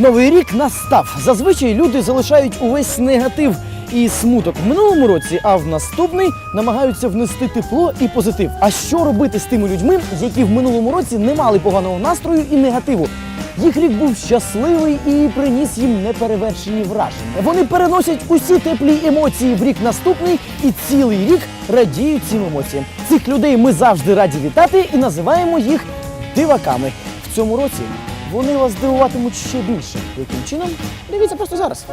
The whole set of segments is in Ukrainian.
Новий рік настав. Зазвичай люди залишають увесь негатив і смуток в минулому році, а в наступний намагаються внести тепло і позитив. А що робити з тими людьми, які в минулому році не мали поганого настрою і негативу? Їх рік був щасливий і приніс їм неперевершені враження. Вони переносять усі теплі емоції в рік наступний і цілий рік радіють цим емоціям. Цих людей ми завжди раді вітати і називаємо їх диваками. В цьому році вони вас здивуватимуть ще більше. Яким чином? Дивіться просто зараз.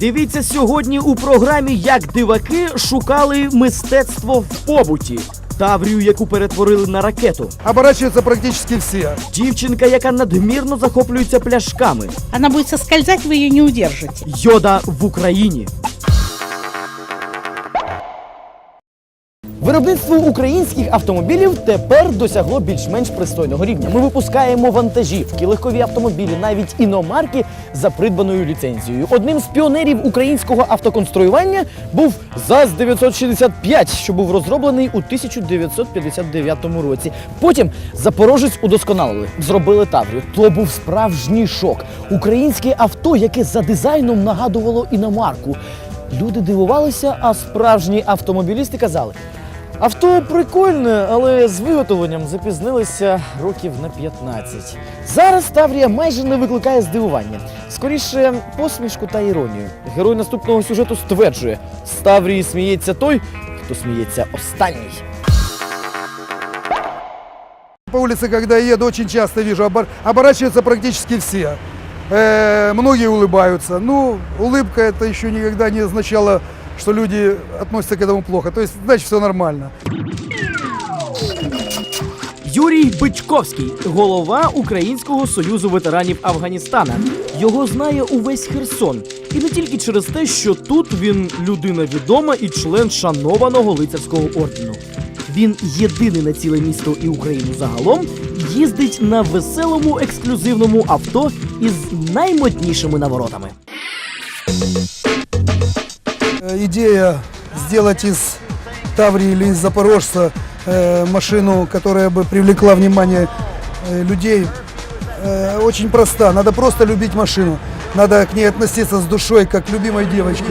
Дивіться сьогодні у програмі, як диваки шукали мистецтво в побуті. Таврію, яку перетворили на ракету. Оборачиваются практически все. Дівчинка, яка надмірно захоплюється пляшками. Она будет соскользать, вы ее не удержите. Йода в Україні. Виробництво українських автомобілів тепер досягло більш-менш пристойного рівня. Ми випускаємо вантажівки, легкові автомобілі, навіть іномарки за придбаною ліцензією. Одним з піонерів українського автоконструювання був ЗАЗ-965, що був розроблений у 1959 році. Потім Запорожець удосконалили, зробили Таврію. То був справжній шок. Українське авто, яке за дизайном нагадувало іномарку. Люди дивувалися, а справжні автомобілісти казали. Авто прикольне, але з виготовленням запізнилися років на 15. Зараз Таврія майже не викликає здивування. Скоріше, посмішку та іронію. Герой наступного сюжету стверджує: з Таврії сміється той, хто сміється останній. По улице, когда я еду, очень часто вижу, обор- оборачиваются практически все. Э, многие улыбаются. Ну, улыбка это еще никогда не означало, что люди относятся к этому плохо. То есть, значит, все нормально. Юрій Бичковський, голова Українського союзу ветеранів Афганістана. Його знає увесь Херсон. І не тільки через те, що тут він людина відома і член шанованого лицарського ордену. Він єдиний на ціле місто і Україну загалом їздить на веселому ексклюзивному авто із наймоднішими наворотами Э, Идея сделать из Таврии или из Запорожца э, машину, которая бы привлекла внимание э, людей, э, очень проста. Надо просто любить машину. Надо к ней относиться с душой, как к любимой девочке.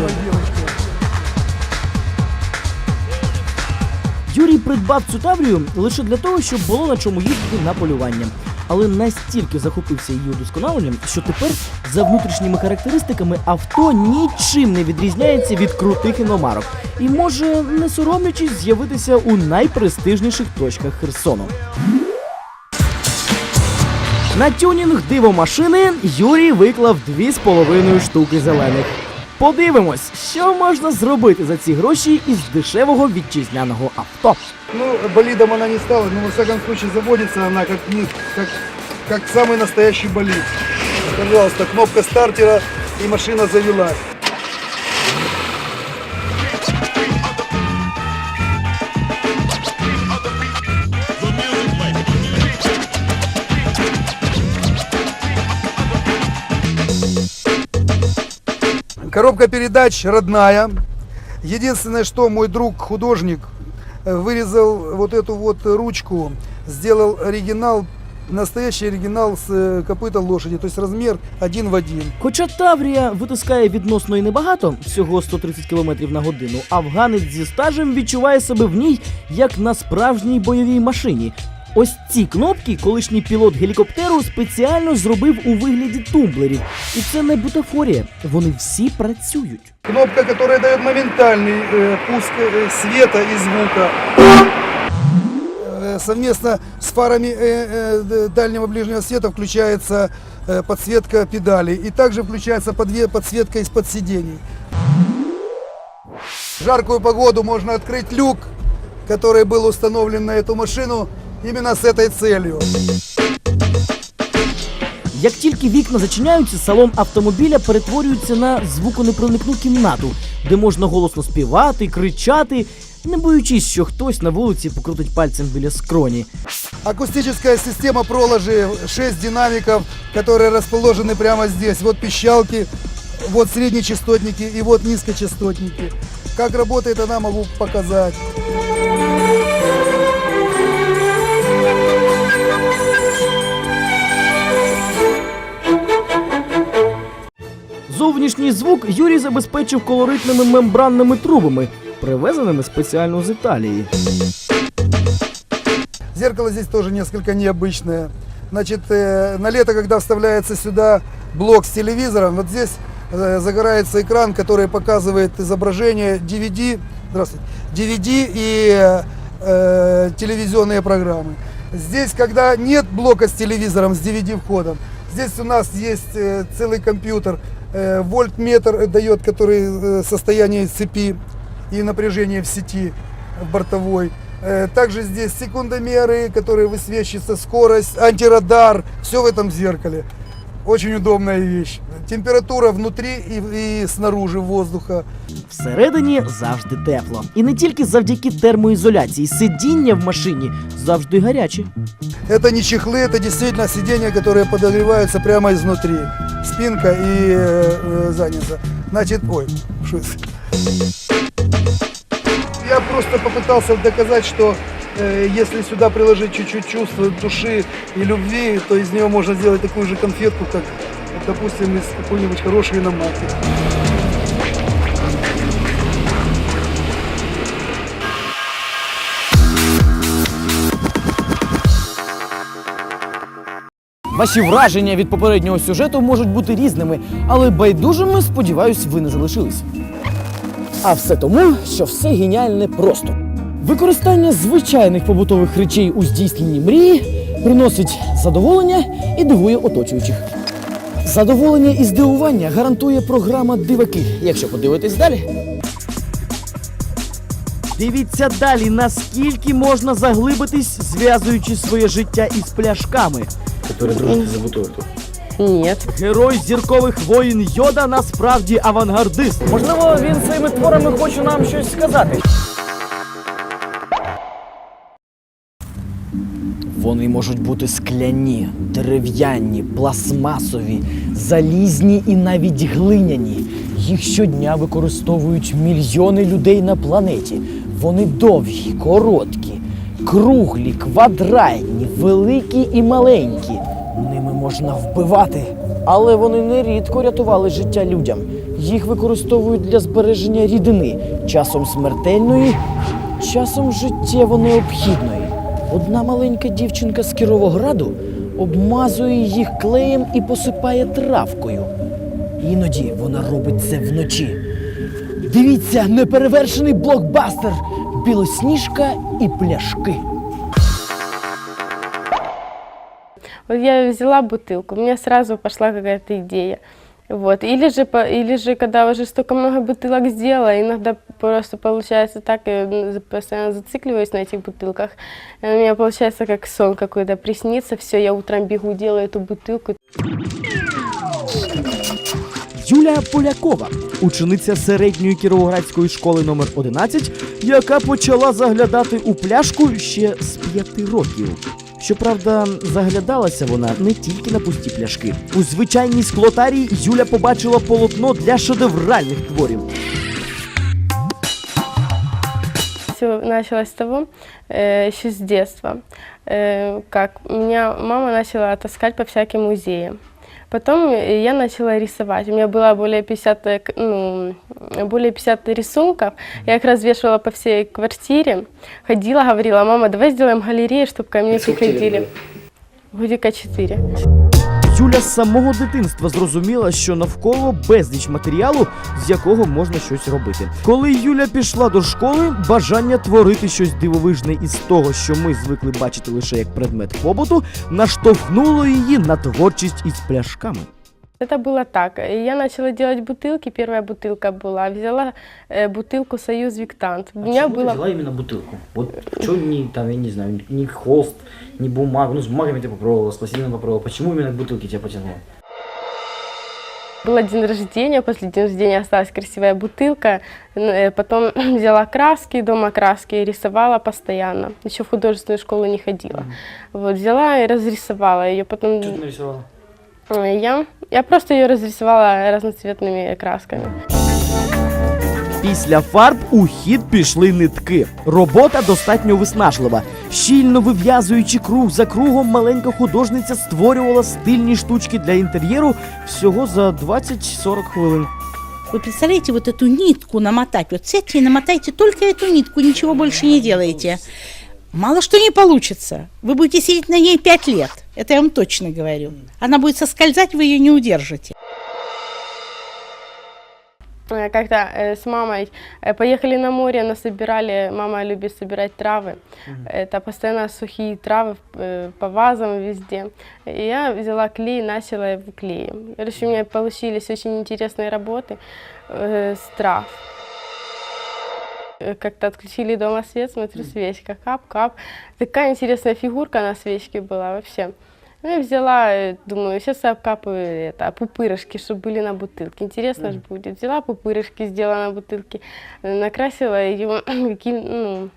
Юрій придбав цю таврію лише для того, щоб було на чому їздити на полювання. Але настільки захопився її удосконаленням, що тепер за внутрішніми характеристиками авто нічим не відрізняється від крутих іномарок і може, не соромлячись, з'явитися у найпрестижніших точках Херсону. На тюнінг диво машини Юрій виклав дві з половиною штуки зелених. Подивимось, що можна зробити за ці гроші із дешевого вітчизняного авто. Ну, болідом вона не стала, але, во всякому випадку, заводиться вона як, як, як самий настоящий болід. Пожалуйста, кнопка стартера і машина завелась. Коробка передач родная. Единственное, что мой друг художник э, вырезал вот эту вот ручку, сделал оригинал, настоящий оригинал с э, копыта лошади, то есть размер один в один. Хоча Таврія витискає відносно і небагато, всього 130 км на годину, афганець зі стажем відчуває себе в ній як на справжній бойовій машині. Ось ці кнопки колишній пілот гелікоптеру спеціально зробив у вигляді тумблерів. І це не бутафорія. Вони всі працюють. Кнопка, которая дает моментальный э, пуск э, света и звука. Э, совместно с фарами э, э, д- дальнего ближнего света включается э, подсветка педалей. И также включается подве- подсветка из-под сидений. В жаркую погоду можно открыть люк, который был установлен на эту машину именно с этой целью. Як тільки вікна зачиняються, салон автомобіля перетворюється на звуконепроникну кімнату, де можна голосно співати, кричати, не боючись, що хтось на вулиці покрутить пальцем біля скроні. Акустическая система проложи, 6 динамиков, которые расположены прямо здесь. Вот пищалки, вот среднечастотники и вот низкочастотники. Как работает она, могу показать. Зовнішній звук Юрій забезпечив колоритними мембранними трубами, привезеними спеціально з Італії. Зеркало здесь тоже несколько необычное. Значит, э, на лето, когда вставляется сюда блок с телевизором, вот здесь э, загорается экран, который показывает изображение DVD, здравствуйте, DVD и э, телевизионные программы. Здесь, когда нет блока с телевизором, с DVD входом, здесь у нас есть э, целый компьютер, э, вольтметр дает, который э, состояние цепи и напряжение в сети в бортовой. Э, Также здесь секундомеры, которые высвечиваются, скорость, антирадар, все в этом зеркале. Очень удобная вещь. Температура внутри и, и снаружи воздуха. Всередині завжди тепло. І не тільки завдяки термоізоляції, сидіння в машині завжди гарячі. Это не чехлы, это действительно сиденья, которые подогреваются прямо изнутри. Спинка и э, э, задница. Значит, ой, что это? Я просто попытался доказать, что э, если сюда приложить чуть-чуть чувства, души и любви, то из нее можно сделать такую же конфетку, как, допустим, из какой-нибудь хорошей иномарки. Ваші враження від попереднього сюжету можуть бути різними, але байдужими, сподіваюсь, ви не залишились. А все тому, що все геніальне просто. Використання звичайних побутових речей у здійсненні мрії приносить задоволення і дивує оточуючих. Задоволення і здивування гарантує програма Диваки. Якщо подивитись далі. Дивіться далі, наскільки можна заглибитись, зв'язуючи своє життя із пляшками. Которые дружите за бутылку. Нет. Герой зіркових воїн Йода насправді авангардист. Можливо, він своїми творами хоче нам щось сказати. Вони можуть бути скляні, дерев'яні, пластмасові, залізні і навіть глиняні. Їх щодня використовують мільйони людей на планеті. Вони довгі, короткі, круглі, квадратні, великі і маленькі. Ними можна вбивати. Але вони нерідко рятували життя людям. Їх використовують для збереження рідини, часом смертельної, часом життєво необхідної. Одна маленька дівчинка з Кіровограду обмазує їх клеєм і посипає травкою. Іноді вона робить це вночі. Дивіться, неперевершений блокбастер, білосніжка і пляшки. Вот я взяла бутылку, у меня сразу пошла какая-то идея. Вот. Или, же, по- или же, когда уже столько много бутылок сделала, иногда просто получается так, я м, постоянно зацикливаюсь на этих бутылках. И у меня получается как сон какой-то приснится, все, я утром бегу, делаю эту бутылку, Юлія Полякова, учениця середньої кіровоградської школи номер 11, яка почала заглядати у пляшку ще з п'яти років. Щоправда, заглядалася вона не тільки на пусті пляшки. У звичайній склотарії Юля побачила полотно для шедевральних творів. Все началось с того, э, еще с детства, э, как меня мама начала таскать по всяким музеям. Потом э, я начала рисовать. У меня было более 50, э, к- ну, более 50 рисунков. Я их развешивала по всей квартире. Ходила, говорила, мама, давай сделаем галерею, чтобы ко мне приходили. Годика 4. Юля з самого дитинства зрозуміла, що навколо безліч матеріалу, з якого можна щось робити. Коли Юля пішла до школи, бажання творити щось дивовижне із того, що ми звикли бачити лише як предмет побуту, наштовхнуло її на творчість із пляшками. Это было так. И Я начала делать бутылки. Первая бутылка была. Взяла э, бутылку Союз Виктант. У меня было... взяла именно бутылку? Вот что не, там, я не знаю, ни холст, ни бумагу, ну с бумагами ты попробовала, с пластилином попробовала, почему именно к бутылке тебя потянуло? Был день рождения, после дня рождения осталась красивая бутылка. Н- э, Потом взяла краски, дома краски, и рисовала постоянно. Еще в художественную школу не ходила. Вот, взяла и разрисовала ее. Потом Что ты нарисовала? э, я, я просто ее разрисовала разноцветными красками. Після фарб у хід пішли нитки. Робота достатньо виснажлива. Щільно вив'язуючи круг за кругом, маленька художниця створювала стильні штучки для інтер'єру всього за 20-40 хвилин. Вы представляете, вот эту нитку намотать, вот сядьте и намотайте только эту нитку, ничего больше не делаете. Мало что не получится. Вы будете сидеть на ней пять лет. Это я вам точно говорю. Она будет соскользать, вы ее не удержите. Как-то э, с мамой э, поехали на море, насобирали, мама любит собирать травы. Это постоянно сухие травы э, по вазам везде. И я взяла клей, начала его клеем. Короче, у меня получились очень интересные работы э, с трав. Э, Как-то отключили дома свет, смотрю, свечка, кап-кап. Такая интересная фигурка на свечке была вообще. Ну, я взяла, э, думаю, сейчас я обкапаю это, пупырышки, чтобы были на бутылке. Интересно же будет. Взяла пупырышки, сделала на бутылке, э, накрасила ее каким, ну,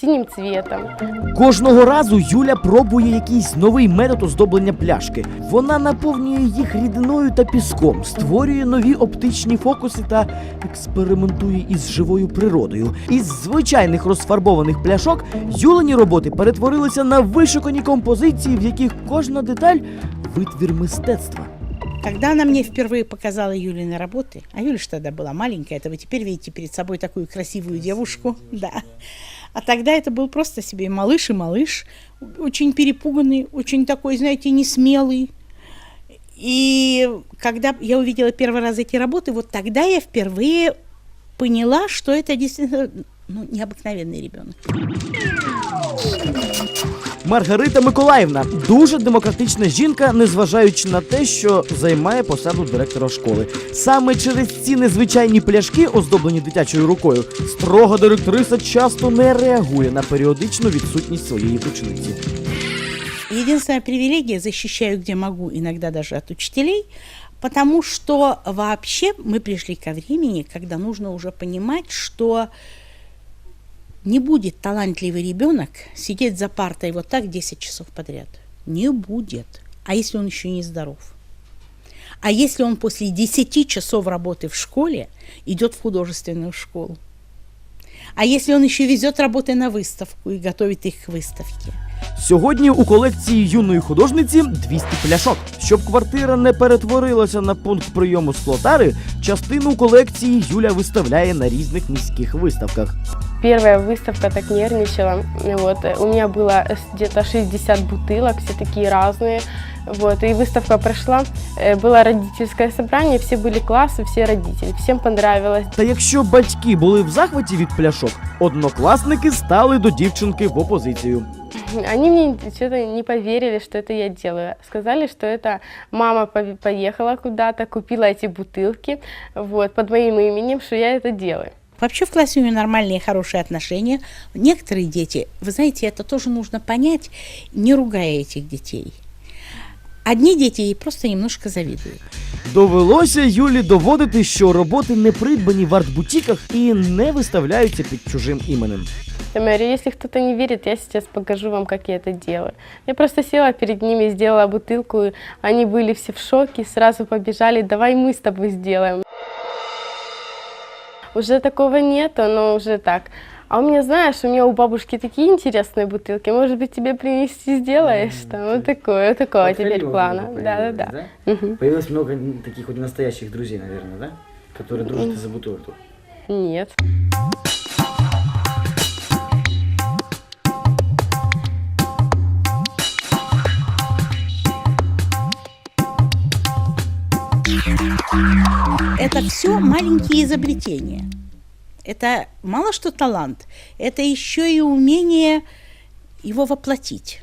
синим цветом. Кожного разу Юля пробує якийсь новий метод оздоблення пляшки. Вона наповнює їх рідиною та піском, створює нові оптичні фокуси та експериментує із живою природою. Із звичайних розфарбованих пляшок Юлені роботи перетворилися на вишукані композиції, в яких кожна деталь витвір мистецтва. Когда она мне впервые показала Юлины работы, а Юля ж тогда была маленькая, это вы теперь видите перед собой такую красивую девушку, да. А тогда это был просто себе малыш и малыш, очень перепуганный, очень такой, знаете, несмелый. И когда я увидела первый раз эти работы, вот тогда я впервые поняла, что это действительно ну, необыкновенный ребенок. Маргарита Миколаївна дуже демократична жінка, незважаючи на те, що займає посаду директора школи. Саме через ці незвичайні пляшки, оздоблені дитячою рукою, строга директриса часто не реагує на періодичну відсутність своєї учениці. Единственная привилегия, защищаю где могу, иногда даже от учителей, потому что вообще мы пришли ко времени, когда нужно уже понимать, что не будет талантливый ребенок сидеть за партой вот так 10 часов подряд. Не будет. А если он еще не здоров? А если он после 10 часов работы в школе идет в художественную школу? А если он еще везет работы на выставку и готовит их к выставке? Сьогодні у колекції юної художниці 200 пляшок. Щоб квартира не перетворилася на пункт прийому склотари, частину колекції Юля виставляє на різних міських виставках. Первая выставка так нервничала. Вот. э, У меня было э, с- где-то 60 бутылок, все такие разные. Вот. И выставка прошла. Э, Было родительское собрание, все были классы, все родители. Всем понравилось. Та якщо батьки були в захваті від пляшок, однокласники стали до дівчинки в опозицію. Они мне что-то не поверили, что это я делаю. Сказали, что это мама по- поехала куда-то, купила эти бутылки вот, под моим именем, что я это делаю. Вообще в классе у нее нормальные, хорошие отношения. Некоторые дети, вы знаете, это тоже нужно понять, не ругая этих детей. Одни дети ей просто немножко завидуют. Довелося Юлі доводити, що роботи не придбані в арт-бутіках і не виставляються під чужим іменем. Я говорю, если кто-то не верит, я сейчас покажу вам, как я это делаю. Я просто села перед ними, сделала бутылку, они были все в шоке, сразу побежали, давай мы с тобой сделаем. Уже такого нету, но уже так. А у меня, знаешь, у меня у бабушки такие интересные бутылки. Может быть, тебе принести сделаешь? Там вот такое, такого теперь плана. Да, да, да. Появилось много таких вот настоящих друзей, наверное, да? Которые дружат из-за бутылок. Нет. Это все маленькие изобретения. Это мало что талант, это еще и умение его воплотить.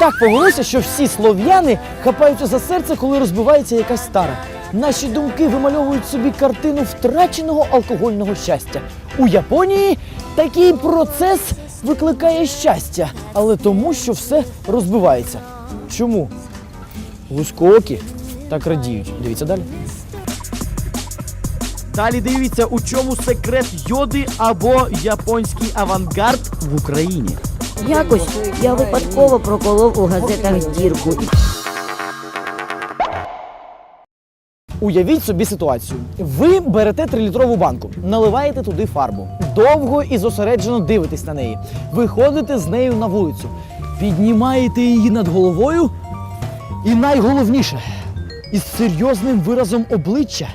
Так повелося, що всі слов'яни хапаються за серце, коли розбивається якась стара. Наші думки вимальовують собі картину втраченого алкогольного щастя. У Японії такий процес викликає щастя, але тому, що все розбивається. Чому? Гуськоокі так радіють. Дивіться далі. Далі дивіться, у чому секрет йоди або японський авангард в Україні. Якось я випадково проколов у газетах дірку. Уявіть собі ситуацію. Ви берете трилітрову банку, наливаєте туди фарбу, довго і зосереджено дивитесь на неї. Виходите з нею на вулицю, піднімаєте її над головою. І найголовніше, із серйозним виразом обличчя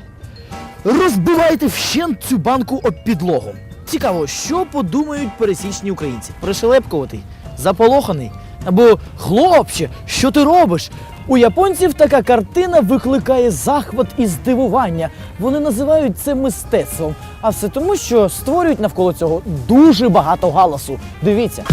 розбиваєте вщент цю банку об підлогу. Цікаво, що подумають пересічні українці? Пришелепкуватий, заполоханий або хлопче, що ти робиш? У японців така картина викликає захват і здивування. Вони називають це мистецтвом. А все тому, що створюють навколо цього дуже багато галасу. Дивіться.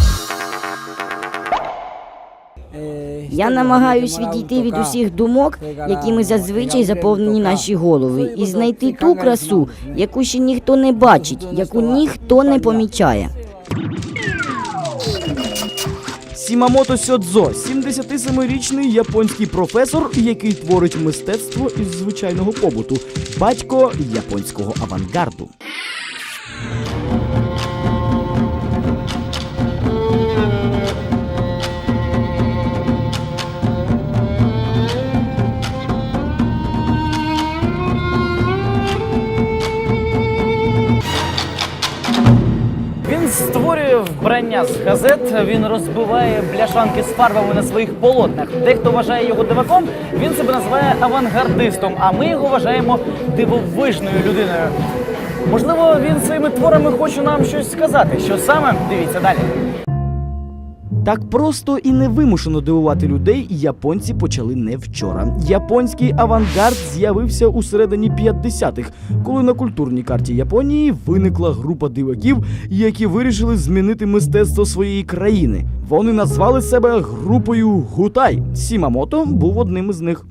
Я намагаюсь відійти від усіх думок, якими зазвичай заповнені наші голови, і знайти ту красу, яку ще ніхто не бачить, яку ніхто не помічає. Сімамото Сьодзо, 77-річний японський професор, який творить мистецтво із звичайного побуту, батько японського авангарду. Вбрання з газет, він розбиває бляшанки з фарбами на своїх полотнах. Дехто вважає його диваком, він себе називає авангардистом, а ми його вважаємо дивовижною людиною. Можливо, він своїми творами хоче нам щось сказати. Що саме? Дивіться далі. Так просто і невимушено дивувати людей японці почали не вчора. Японський авангард з'явився у середині 50-х, коли на культурній карті Японії виникла група диваків, які вирішили змінити мистецтво своєї країни. Вони назвали себе групою Гутай. Сімамото був одним із них.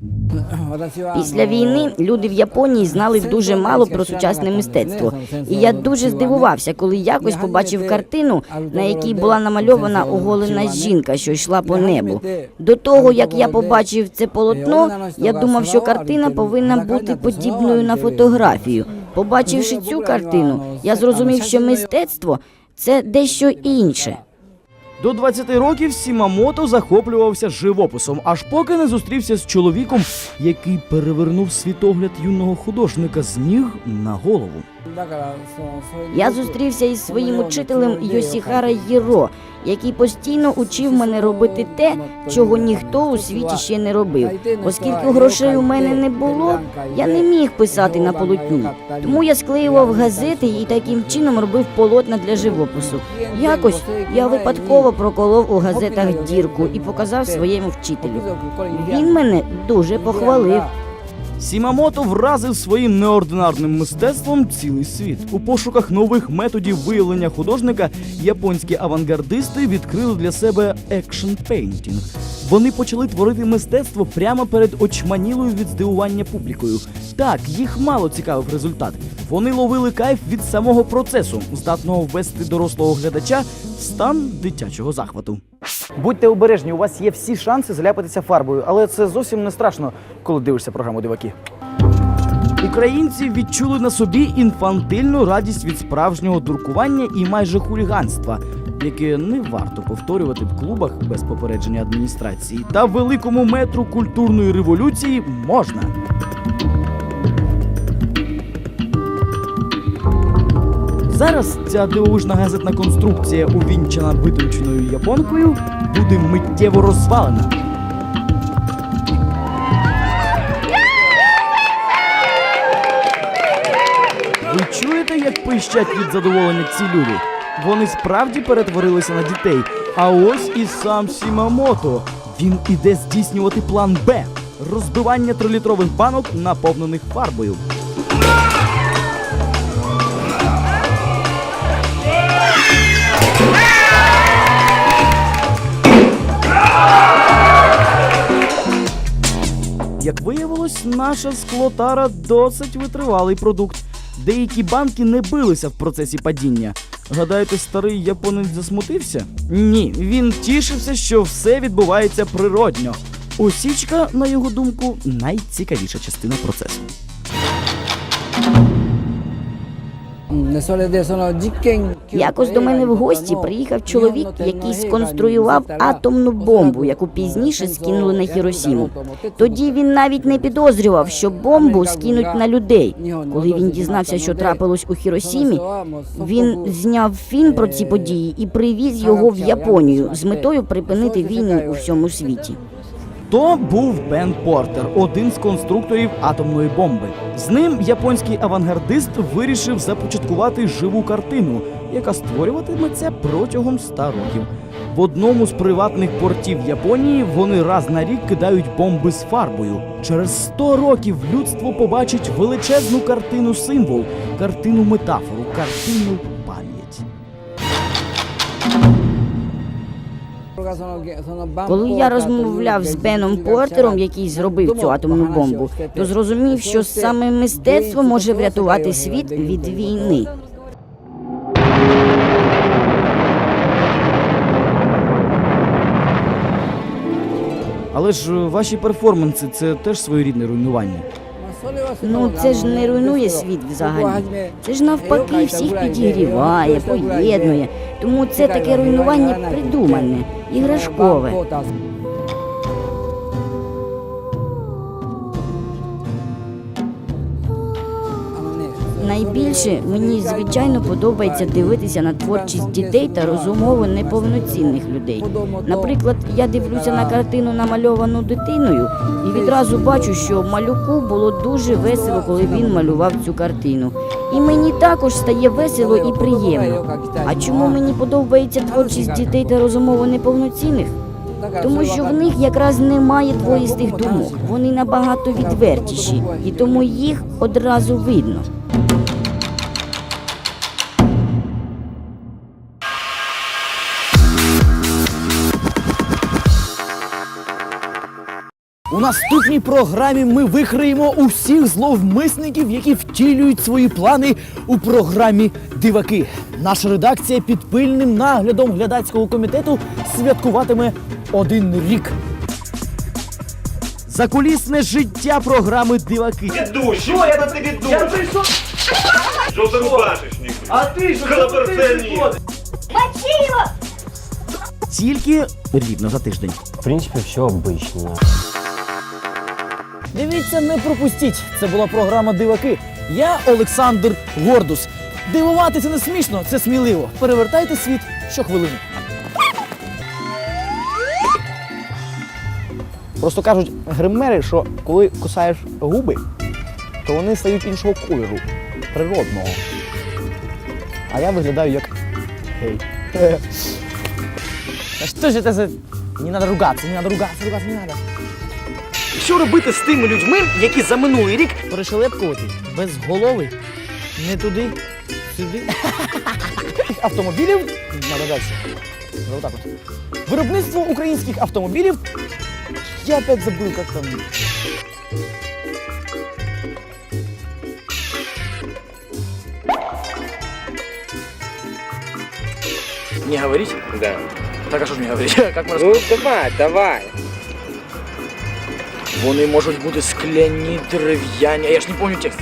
Після війни люди в Японії знали дуже мало про сучасне мистецтво. І я дуже здивувався, коли якось побачив картину, на якій була намальована оголена жінка, що йшла по небу. До того як я побачив це полотно, я думав, що картина повинна бути подібною на фотографію. Побачивши цю картину, я зрозумів, що мистецтво це дещо інше. До 20 років Сімамото захоплювався живописом, аж поки не зустрівся з чоловіком, який перевернув світогляд юного художника з ніг на голову. Я зустрівся із своїм учителем Йосіхара Єро, який постійно учив мене робити те, чого ніхто у світі ще не робив. Оскільки грошей у мене не було, я не міг писати на полотні. Тому я склеював газети і таким чином робив полотна для живопису. Якось я випадково проколов у газетах дірку і показав своєму вчителю. Він мене дуже похвалив. Сімамото вразив своїм неординарним мистецтвом цілий світ. У пошуках нових методів виявлення художника японські авангардисти відкрили для себе екшн пейнтінг. Вони почали творити мистецтво прямо перед очманілою від здивування публікою. Так, їх мало цікавив результат. Вони ловили кайф від самого процесу, здатного ввести дорослого глядача в стан дитячого захвату. Будьте обережні, у вас є всі шанси заляпатися фарбою, але це зовсім не страшно, коли дивишся програму диваки. Українці відчули на собі інфантильну радість від справжнього дуркування і майже хуліганства, яке не варто повторювати в клубах без попередження адміністрації. Та великому метру культурної революції можна. Зараз ця дивовижна газетна конструкція, увінчана витонченою японкою, буде миттєво розвалена. Ви чуєте, як пищать від задоволення ці люди? Вони справді перетворилися на дітей. А ось і сам Сімамото. Він іде здійснювати план Б розбивання трилітрових банок, наповнених фарбою. Як виявилось, наша склотара досить витривалий продукт. Деякі банки не билися в процесі падіння. Гадаєте, старий японець засмутився? Ні, він тішився, що все відбувається природньо. Осічка, на його думку, найцікавіша частина процесу. Якось до мене в гості приїхав чоловік, який сконструював атомну бомбу, яку пізніше скинули на Хіросіму. Тоді він навіть не підозрював, що бомбу скинуть на людей. Коли він дізнався, що трапилось у Хіросімі, він зняв фільм про ці події і привіз його в Японію з метою припинити війну у всьому світі. То був Бен Портер, один з конструкторів атомної бомби. З ним японський авангардист вирішив започаткувати живу картину, яка створюватиметься протягом 100 років. В одному з приватних портів Японії вони раз на рік кидають бомби з фарбою. Через 100 років людство побачить величезну картину символ, картину метафору, картину пам'ять. Коли я розмовляв з Беном Портером, який зробив цю атомну бомбу, то зрозумів, що саме мистецтво може врятувати світ від війни. Але ж ваші перформанси це теж своєрідне руйнування. Ну це ж не руйнує світ взагалі. Це ж навпаки всіх підігріває, поєднує. Тому це таке руйнування придумане, іграшкове. Найбільше мені звичайно подобається дивитися на творчість дітей та розумово неповноцінних людей. Наприклад, я дивлюся на картину, намальовану дитиною, і відразу бачу, що малюку було дуже весело, коли він малював цю картину. І мені також стає весело і приємно. А чому мені подобається творчість дітей та розумово неповноцінних? Тому що в них якраз немає двоїстих думок. Вони набагато відвертіші, і тому їх одразу видно. У наступній програмі ми викриємо усіх зловмисників, які втілюють свої плани у програмі Диваки. Наша редакція під пильним наглядом глядацького комітету святкуватиме один рік. Закулісне життя програми Диваки. Що я на тобі душу? Я прийшов. Що ти рубашиш? А ти що? Колабораціонер. Тільки рівно за тиждень. В принципе, все обычно. Дивіться, не пропустіть. Це була програма Диваки. Я Олександр Гордус. Дивувати це не смішно, це сміливо. Перевертайте світ щохвилини. Просто кажуть гримери, що коли кусаєш губи, то вони стають іншого кольору, природного. А я виглядаю як гей. Що ж це за... Не треба ругатися, не треба ругатися, ругатися не треба. Що робити з тими людьми, які за минулий рік перешелепкувати без голови? Не туди, сюди. Автомобілів надо далі. Отак от. Виробництво українських автомобілів. Я опять забыл, як там. Не говорить? Да. Так а що ж мені говорить? Як ми Ну, давай, давай. Вони можуть бути скляні, дерев'яні. Я ж не пам'ятаю.